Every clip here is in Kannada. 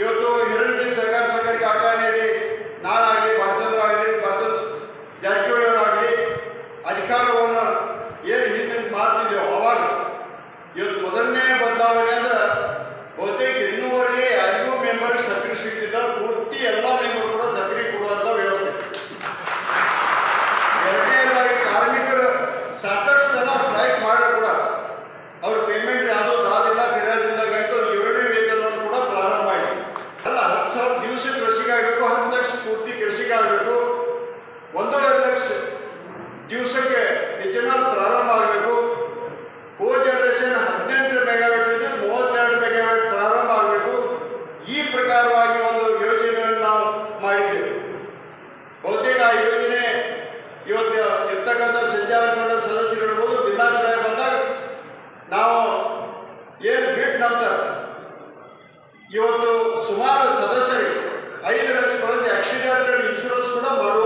ಇವತ್ತು ಎರಡನೇ ಸರ್ಕಾರ ಸರ್ಕಾರಿ ಕಾರ್ಖಾನೆಯಲ್ಲಿ ನಾನಾಗಲಿ, ಭಾರತದವರಾಗಲಿ ಆಗಲಿ ಜಾರಕಿಹೊಳಿ ಅವರಾಗಲಿ ಅಧಿಕಾರವನ್ನು ಏನು ಹಿಂದೆ ಮಾಡ್ತಿದ್ದೇವೆ ಅವಾಗ ಇವತ್ತು ಮೊದಲನೇ ಬದಲಾವಣೆ ಅಂದ್ರೆ ಬಹುತೇಕ ಇನ್ನೂವರೆಗೆ ಯಾರಿಗೂ ಮೆಂಬರ್ ಸಕ್ರಿಯ ಸಿಗ್ತಿದ್ದ ಪೂರ್ತಿ ಎಲ್ಲ ಇವತ್ತು ಸುಮಾರು ಸದಸ್ಯರಿಗೆ ಐದರಲ್ಲಿ ಬರುತ್ತೆ ಆಕ್ಸಿಡೆಂಟಲ್ ಇನ್ಶೂರೆನ್ಸ್ ಕೂಡ ಬರುವ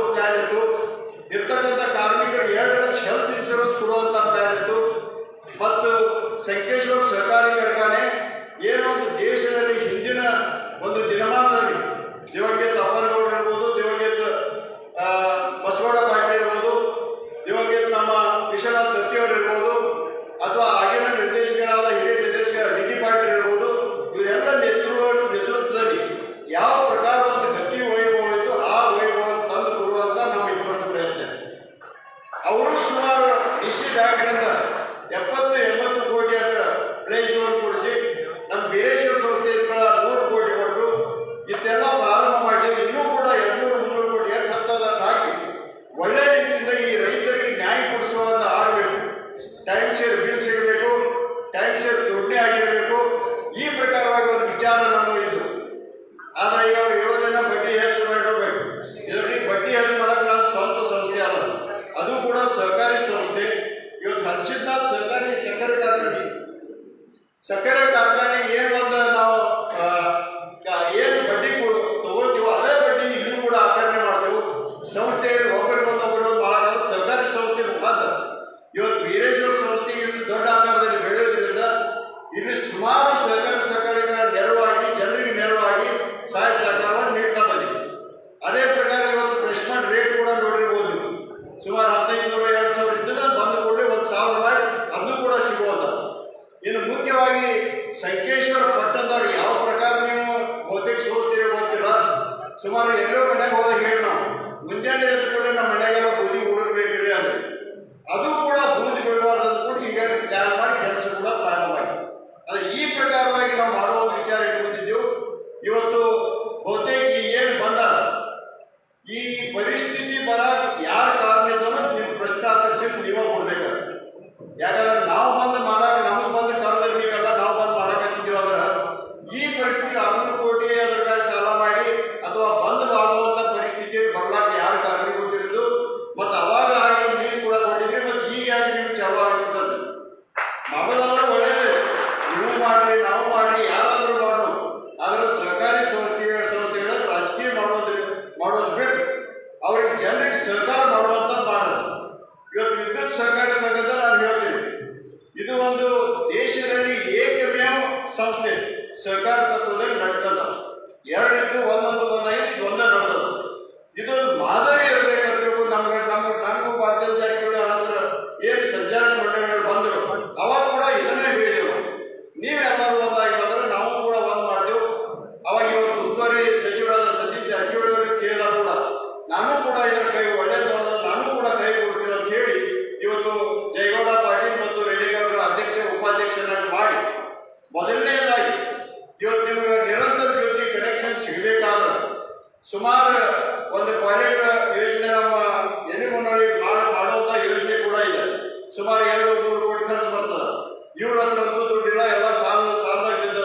ನಮಗೂ ದುಡ್ಡಿಲ್ಲ, ಎಲ್ಲ ಸಾಲ ಸಾಲದಾಗಿದ್ದ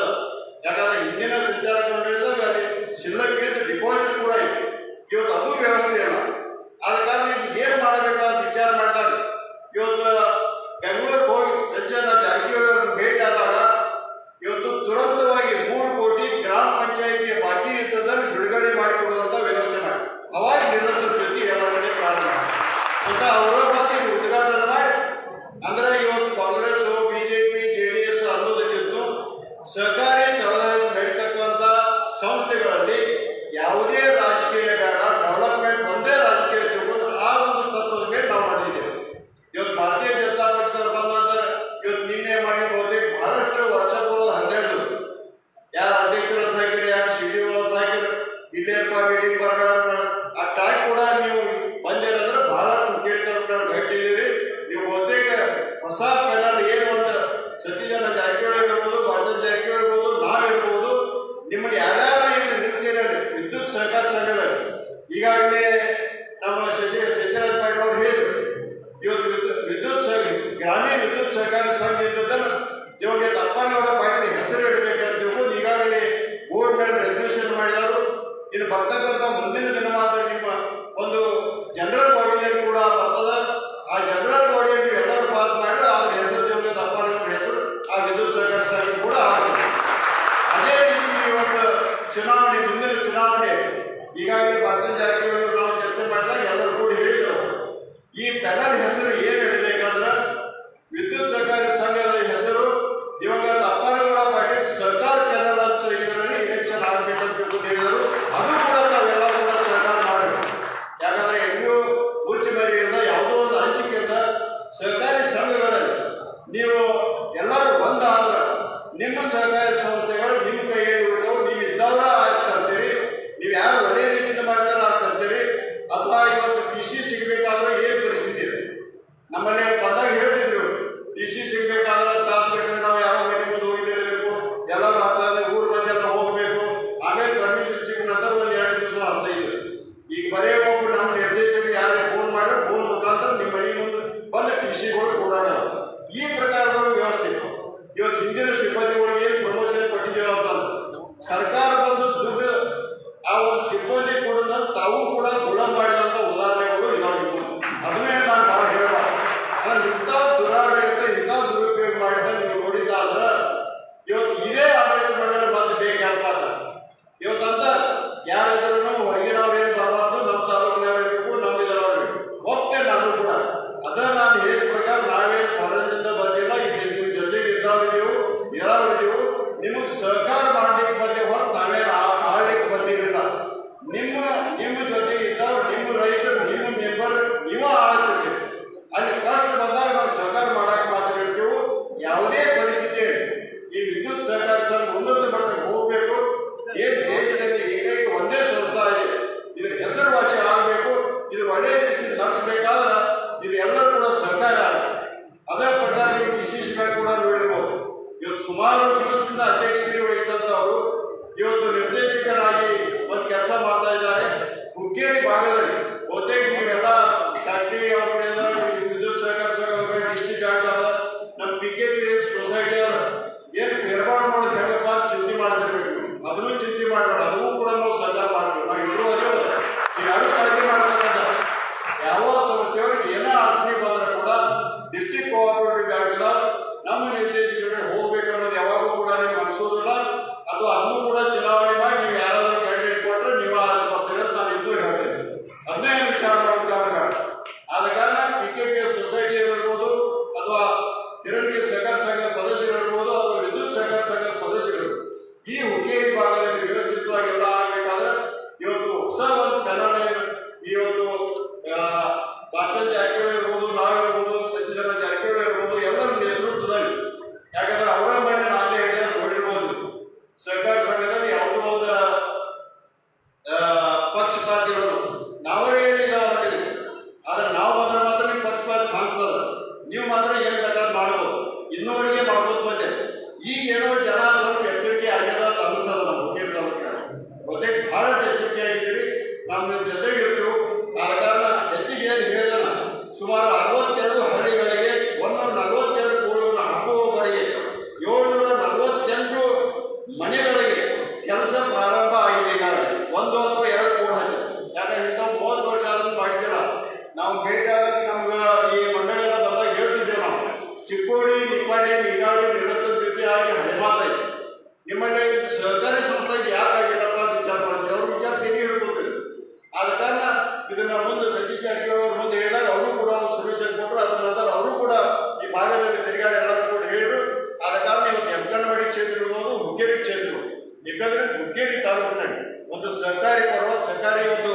ಯಾಕಂದ್ರೆ ಹಿಂದಿನ ಸಂಚಾರ ಮಂಡಳಿದಾಗ ಸಿಲ್ಲಕ್ಕೆ ಸಿಲ್ಲಕ್ಕಿಂತ ಡಿಪಾಸಿಟ್ ಕೂಡ ಇತ್ತು ಇವತ್ತು ಅದು ವ್ಯವಸ್ಥೆ ಇಲ್ಲ. ಆದ ಕಾರಣ ಇದು ಏನು ಮಾಡಬೇಕಂತ ವಿಚಾರ ಮಾಡ್ತಾರೆ ಇವತ್ತು ಬೆಂಗಳೂರಿಗೆ ಹೋಗಿ ಸಚಿವನ ಜಾರಕಿಹೊಳಿ ಭೇಟಿ ಆದಾಗ ಇವತ್ತು ತುರಂತವಾಗಿ ಮೂರು ಕೋಟಿ ಗ್ರಾಮ ಪಂಚಾಯಿತಿ ಬಾಕಿ ಇದ್ದದನ್ನು ಬಿಡುಗಡೆ ಮಾಡಿಕೊಡುವಂತ ವ್ಯವಸ್ಥೆ ಮಾಡಿ ಅವಾಗ ನಿರಂತರ ಜೊತೆ ಎಲ್ಲ ಕಡೆ ಪ್ರಾರಂಭ ಅವರು ಇನ್ನು ಬರ್ತಕ್ಕಂಥ ಮುಂದಿನ ದಿನವಾದ ನಿಮ್ಮ ಒಂದು ಜನರಲ್ ಬಾಡಿಯಲ್ಲಿ ಕೂಡ ಬರ್ತದ. ಆ ಜನರಲ್ ಬಾಡಿಯಲ್ಲಿ ಎಲ್ಲರೂ ಪಾಸ್ ಮಾಡಿದ್ರೆ ಅದ್ರ ಹೆಸರು ಜೊತೆ ಅಪಾರ್ಟ್ಮೆಂಟ್ ಹೆಸರು ಆ ವಿದ್ಯುತ್ ಸಹಕಾರ ಕೂಡ ಅದೇ ರೀತಿ ಇವತ್ತು ಚುನಾವಣೆ, ಮುಂದಿನ ಚುನಾವಣೆ, ಈಗಾಗಲೇ ಭಾರತೀಯ ಜಾರಕಿಹೊಳಿ ನಾವು ಚರ್ಚೆ ಮಾಡಿದಾಗ ಎಲ್ಲರೂ ಕೂಡ ಹೇಳಿದ್ರು ಈ ಪೆನಲ್ ಅದನ್ನು ಚಿಂತೆ ಮಾಡಬೇಡ ಅದೂ ಕೂಡ ನಾವು ಈ ಹೇಳೋ ಇದನ್ನ ಮುಂದೆ ಸಂಜೀವಿ ಅಕ್ಕಿಯವ್ರ ಮುಂದೆ ಹೇಳಿದಾಗ ಅವರು ಕೂಡ ಒಂದು ಸೊಲ್ಯೂಷನ್ ಕೊಟ್ಟರು ಅದರ ನಂತರ ಅವರು ಕೂಡ ಈ ಭಾಗದಲ್ಲಿ ತಿರುಗಾಡಿ ಎಲ್ಲರೂ ಕೂಡ ಹೇಳಿದ್ರು. ಆದ ಕಾರಣ ಇವತ್ತು ಯಂಕನವಾಡಿ ಕ್ಷೇತ್ರ ಇರ್ಬೋದು, ಹುಕ್ಕೇರಿ ಕ್ಷೇತ್ರ ಯಾಕಂದ್ರೆ ಹುಕ್ಕೇರಿ ತಾಲೂಕಿನಲ್ಲಿ ಒಂದು ಸರ್ಕಾರಿ ಪರ್ವ ಸರ್ಕಾರಿ ಒಂದು